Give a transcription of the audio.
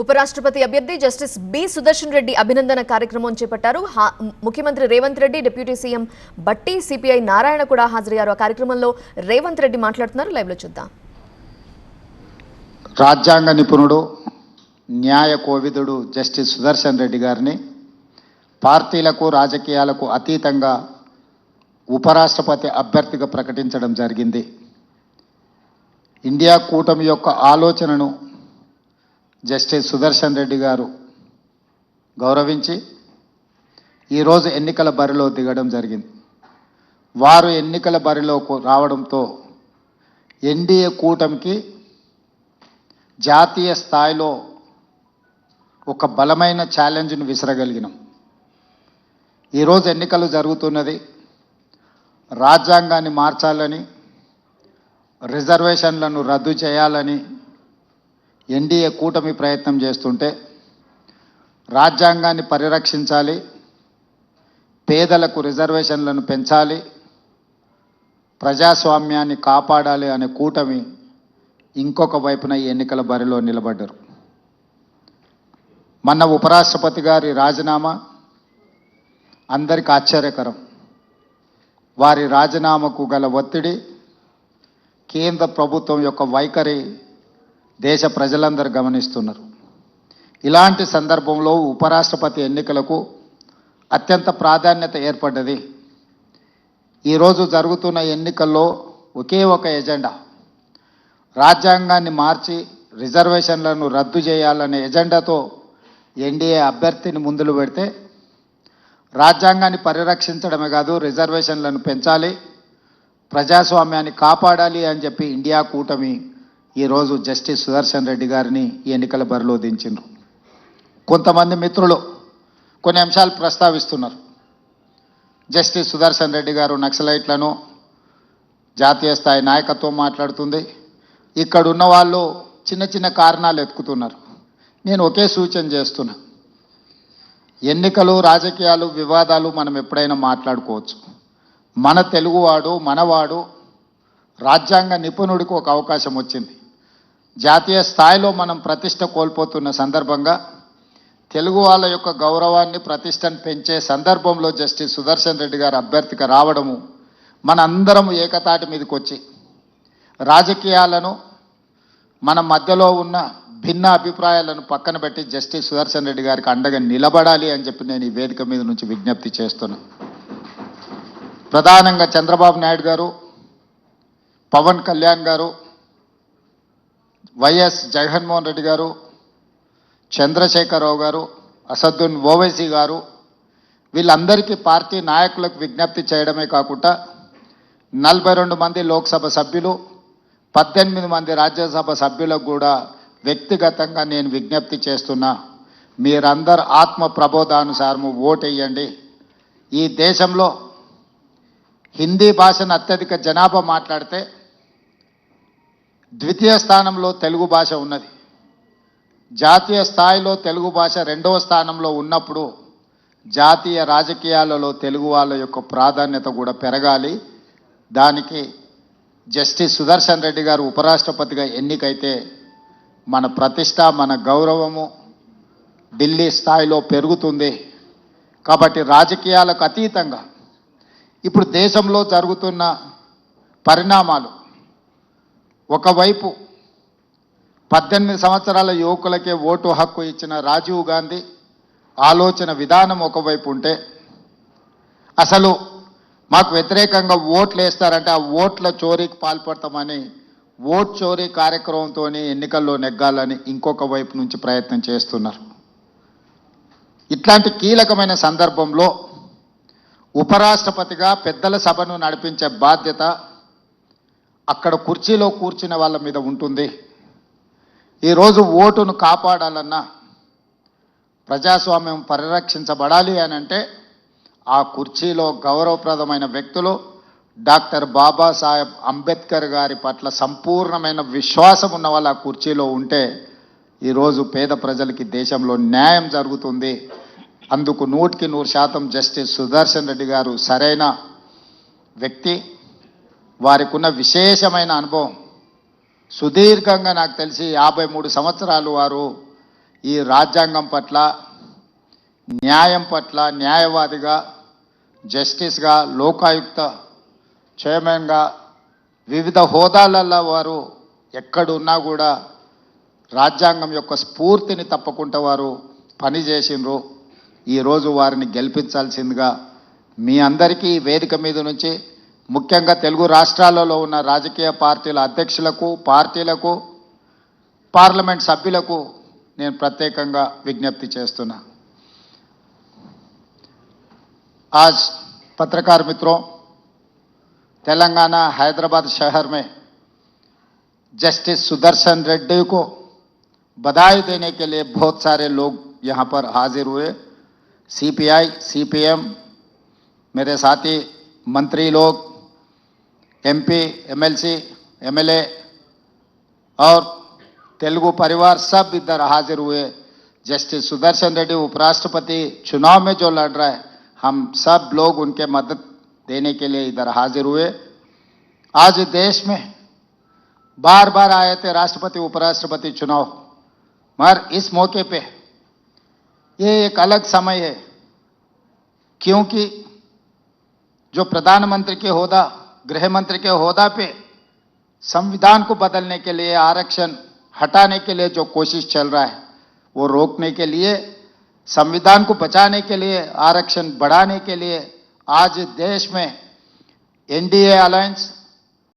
ఉపరాష్ట్రపతి అభ్యర్థి justice B Sudarshan Reddy అభినందన కార్యక్రమం చేపట్టారు. ముఖ్యమంత్రి Revanth Reddy deputy CM Bhatti CPI Narayana కూడా హాజరయ్యారు. ఆ కార్యక్రమంలో రేవంత్ రెడ్డి మాట్లాడుతున్నారు. లైవ్లో చూద్దాం. రాజ్యాంగ నిపుణుడు న్యాయ కోవిదుడు జస్టిస్ సుదర్శన్ రెడ్డి గారిని పార్టీలకు రాజకీయాలకు అతీతంగా ఉపరాష్ట్రపతి అభ్యర్థిగా ప్రకటించడం జరిగింది. ఇండియా కూటమి యొక్క ఆలోచనను జస్టిస్ సుదర్శన్ రెడ్డి గారు గౌరవించి ఈరోజు ఎన్నికల బరిలో దిగడం జరిగింది. వారు ఎన్నికల బరిలో రావడంతో ఎన్డీఏ కూటమికి జాతీయ స్థాయిలో ఒక బలమైన ఛాలెంజ్ను విసరగలిగినాం. ఈరోజు ఎన్నికలు జరుగుతున్నది రాజ్యాంగాన్ని మార్చాలని రిజర్వేషన్లను రద్దు చేయాలని ఎన్డీఏ కూటమి ప్రయత్నం చేస్తుంటే రాజ్యాంగాన్ని పరిరక్షించాలి పేదలకు రిజర్వేషన్లను పెంచాలి ప్రజాస్వామ్యాన్ని కాపాడాలి అనే కూటమి ఇంకొక వైపున ఈ ఎన్నికల బరిలో నిలబడ్డారు. మన ఉపరాష్ట్రపతి గారి రాజీనామా అందరికి ఆశ్చర్యకరం. వారి రాజీనామాకు గల ఒత్తిడి కేంద్ర ప్రభుత్వం యొక్క వైఖరి దేశ ప్రజలందరూ గమనిస్తున్నారు. ఇలాంటి సందర్భంలో ఉపరాష్ట్రపతి ఎన్నికలకు అత్యంత ప్రాధాన్యత ఏర్పడ్డది. ఈరోజు జరుగుతున్న ఎన్నికల్లో ఒకే ఒక ఎజెండా రాజ్యాంగాన్ని మార్చి రిజర్వేషన్లను రద్దు చేయాలనే ఎజెండాతో ఎన్డీఏ అభ్యర్థిని ముందులు పెడితే రాజ్యాంగాన్ని పరిరక్షించడమే కాదు రిజర్వేషన్లను పెంచాలి ప్రజాస్వామ్యాన్ని కాపాడాలి అని చెప్పి ఇండియా కూటమి ఈరోజు జస్టిస్ సుదర్శన్ రెడ్డి గారిని ఈ ఎన్నికల బరిలో దించిండ్రు కొంతమంది మిత్రులు కొన్ని అంశాలు ప్రస్తావిస్తున్నారు. జస్టిస్ సుదర్శన్ రెడ్డి గారు నక్సలైట్లను జాతీయ స్థాయి నాయకత్వం మాట్లాడుతుంది. ఇక్కడ ఉన్న వాళ్ళు చిన్న చిన్న కారణాలు ఎత్తుకుతున్నారు. నేను ఒకే సూచన చేస్తున్నా. ఎన్నికలు రాజకీయాలు వివాదాలు మనం ఎప్పుడైనా మాట్లాడుకోవచ్చు. మన తెలుగువాడు మనవాడు రాజ్యాంగ నిపుణుడికి ఒక అవకాశం వచ్చింది. జాతీయ స్థాయిలో మనం ప్రతిష్ట కోల్పోతున్న సందర్భంగా తెలుగు వాళ్ళ యొక్క గౌరవాన్ని ప్రతిష్టను పెంచే సందర్భంలో జస్టిస్ సుదర్శన్ రెడ్డి గారు అభ్యర్థిగా రావడము మనందరం ఏకతాటి మీదకి వచ్చి రాజకీయాలను మన మధ్యలో ఉన్న భిన్న అభిప్రాయాలను పక్కన పెట్టి జస్టిస్ సుదర్శన్ రెడ్డి గారికి అండగా నిలబడాలి అని చెప్పి నేను ఈ వేదిక మీద నుంచి విజ్ఞప్తి చేస్తున్నా. ప్రధానంగా చంద్రబాబు నాయుడు గారు పవన్ కళ్యాణ్ గారు వైఎస్ జగన్మోహన్ రెడ్డి గారు చంద్రశేఖరరావు గారు అసదుద్దీన్ ఓవైసీ గారు వీళ్ళందరికీ పార్టీ నాయకులకు విజ్ఞప్తి చేయడమే కాకుండా నలభై రెండు మంది లోక్సభ సభ్యులు పద్దెనిమిది మంది రాజ్యసభ సభ్యులకు కూడా వ్యక్తిగతంగా నేను విజ్ఞప్తి చేస్తున్నా. మీరందరు ఆత్మ ప్రబోధానుసారము ఓటేయండి. ఈ దేశంలో హిందీ భాషను అత్యధిక జనాభా మాట్లాడితే ద్వితీయ స్థానంలో తెలుగు భాష ఉన్నది. జాతీయ స్థాయిలో తెలుగు భాష రెండవ స్థానంలో ఉన్నప్పుడు జాతీయ రాజకీయాలలో తెలుగు వాళ్ళ యొక్క ప్రాధాన్యత కూడా పెరగాలి. దానికి జస్టిస్ సుదర్శన్ రెడ్డి గారు ఉపరాష్ట్రపతిగా ఎన్నికైతే మన ప్రతిష్ట మన గౌరవము ఢిల్లీ స్థాయిలో పెరుగుతుంది. కాబట్టి రాజకీయాలకు అతీతంగా ఇప్పుడు దేశంలో జరుగుతున్న పరిణామాలు ఒకవైపు పద్దెనిమిది సంవత్సరాల యువకులకే ఓటు హక్కు ఇచ్చిన రాజీవ్ గాంధీ ఆలోచన విధానం ఒకవైపు ఉంటే అసలు మాకు వ్యతిరేకంగా ఓట్లు వేస్తారంటే ఆ ఓట్ల చోరీకి పాల్పడతామని ఓట్ చోరీ కార్యక్రమంతో ఎన్నికల్లో నెగ్గాలని ఇంకొక వైపు నుంచి ప్రయత్నం చేస్తున్నారు. ఇట్లాంటి కీలకమైన సందర్భంలో ఉపరాష్ట్రపతిగా పెద్దల సభను నడిపించే బాధ్యత అక్కడ కుర్చీలో కూర్చున్న వాళ్ళ మీద ఉంటుంది. ఈరోజు ఓటును కాపాడాలన్నా ప్రజాస్వామ్యం పరిరక్షించబడాలి అని అంటే ఆ కుర్చీలో గౌరవప్రదమైన వ్యక్తులు డాక్టర్ బాబాసాహెబ్ అంబేద్కర్ గారి పట్ల సంపూర్ణమైన విశ్వాసం ఉన్న వాళ్ళు ఆ కుర్చీలో ఉంటే ఈరోజు పేద ప్రజలకి దేశంలో న్యాయం జరుగుతుంది. అందుకు నూటికి నూరు శాతం జస్టిస్ సుదర్శన్ రెడ్డి గారు సరైన వ్యక్తి. వారికి ఉన్న విశేషమైన అనుభవం. సుదీర్ఘంగా నాకు తెలిసి యాభై మూడు సంవత్సరాలు వారు ఈ రాజ్యాంగం పట్ల న్యాయం పట్ల న్యాయవాదిగా జస్టిస్గా లోకాయుక్త చైర్మన్గా వివిధ హోదాలలో వారు ఎక్కడున్నా కూడా రాజ్యాంగం యొక్క స్ఫూర్తిని తప్పకుండా వారు పనిచేసిండ్రు. ఈరోజు వారిని గెలిపించాల్సిందిగా మీ అందరికీ వేదిక మీద నుంచి ముఖ్యంగా తెలుగు రాష్ట్రాలలో ఉన్న రాజకీయ పార్టీల అధ్యక్షులకు పార్టీలకు పార్లమెంట్ సభ్యులకు నేను ప్రత్యేకంగా విజ్ఞప్తి చేస్తున్నా आज पत्रकार मित्रों तेलंगाना हैदराबाद शहर में जस्टिस सुदर्शन रेड्डी को बधाई देने के लिए बहुत सारे लोग यहाँ पर हाजिर हुए सीपीआई सीपीएम मेरे साथी मंत्री लोग एमपी एमएलसी एमएलए और तेलुगु परिवार सब इधर हाजिर हुए। जस्टिस सुदर्शन रेड्डी, उपराष्ट्रपति, चुनाव में जो लड़ रहा है, हम सब लोग उनके मदद देने के लिए इधर हाजिर हुए। आज देश में बार बार आए थे राष्ट्रपति, उपराष्ट्रपति चुनाव। मगर इस मौके पे ये एक अलग समय है, क्योंकि जो प्रधानमंत्री के होदा गृह मंत्री के होदा पे संविधान को बदलने के लिए, आरक्षण हटाने के लिए जो कोशिश चल रहा है, वो रोकने के लिए, संविधान को बचाने के लिए, आरक्षण बढ़ाने के लिए आज देश में एनडीए अलायंस